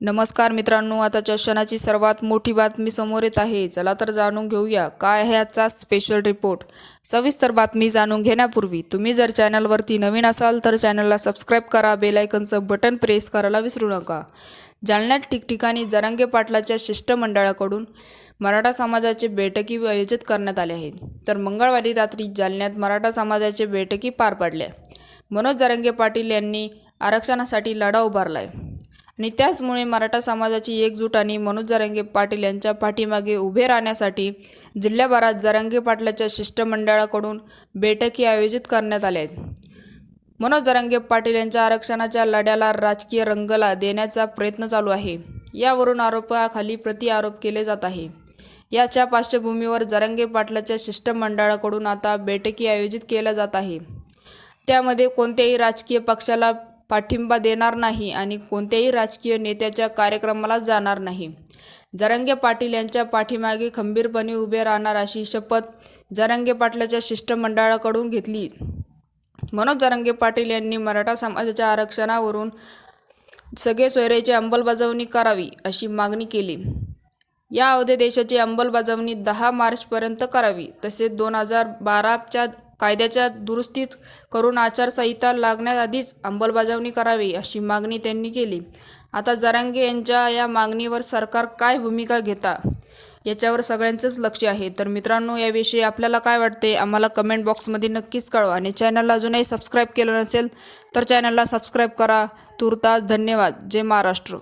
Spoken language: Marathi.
नमस्कार मित्रांनो आताच्या क्षणाची सर्वात मोठी बातमी समोर येत आहे. चला तर जाणून घेऊया काय आहे आजचा स्पेशल रिपोर्ट सविस्तर बातमी जाणून घेण्यापूर्वी तुम्ही जर चॅनलवरती नवीन असाल तर चॅनलला सबस्क्राईब करा बेलायकनचं बटन प्रेस करायला विसरू नका. जालन्यात ठिकठिकाणी जरांगे पाटलाच्या शिष्टमंडळाकडून मराठा समाजाचे बैठकी आयोजित करण्यात आले आहेत. तर मंगळवारी रात्री जालन्यात मराठा समाजाचे बैठकी पार पडल्या. मनोज जरांगे पाटील यांनी आरक्षणासाठी लढा उभारला आहे आणि त्याचमुळे मराठा समाजाची एकजूट आणि मनोज जरांगे पाटील यांच्या पाठीमागे उभे राहण्यासाठी जिल्ह्याभरात जरांगे पाटलाच्या शिष्टमंडळाकडून बैठकी आयोजित करण्यात आल्या आहेत. मनोज जरांगे पाटील यांच्या आरक्षणाच्या लढ्याला राजकीय रंगला देण्याचा प्रयत्न चालू आहे. यावरून आरोपाखाली प्रतिआरोप केले जात आहे. याच्या पार्श्वभूमीवर जरांगे पाटलाच्या शिष्टमंडळाकडून आता बैठकी आयोजित केल्या जात आहे. त्यामध्ये कोणत्याही राजकीय पक्षाला पाठिंबा देणार नाही आणि कोणत्याही राजकीय नेत्याच्या कार्यक्रमाला जाणार नाही. जरांगे पाटील यांच्या पाठीमागे खंबीरपणे उभे राहणार अशी शपथ जरांगे पाटलाच्या शिष्टमंडळाकडून घेतली. मनोज जरांगे पाटील यांनी मराठा समाजाच्या आरक्षणावरून सगळे सोयऱ्याची अंमलबजावणी करावी अशी मागणी केली. या अवधे देशाची अंमलबजावणी दहा मार्चपर्यंत करावी तसेच दोन हजार बाराच्या कायद्याच्या दुरुस्तीत करून आचारसंहिता लागण्याआधीच अंमलबजावणी करावी अशी मागणी त्यांनी केली. आता जरांगे यांच्या या मागणीवर सरकार काय भूमिका घेता याच्यावर सगळ्यांचंच लक्ष आहे. तर मित्रांनो याविषयी आपल्याला काय वाटते? आम्हाला कमेंट बॉक्समध्ये नक्कीच कळवा. आणि चॅनलला अजूनही सबस्क्राईब केलं नसेल तर चॅनलला सबस्क्राईब करा. तुर्तास धन्यवाद. जय महाराष्ट्र.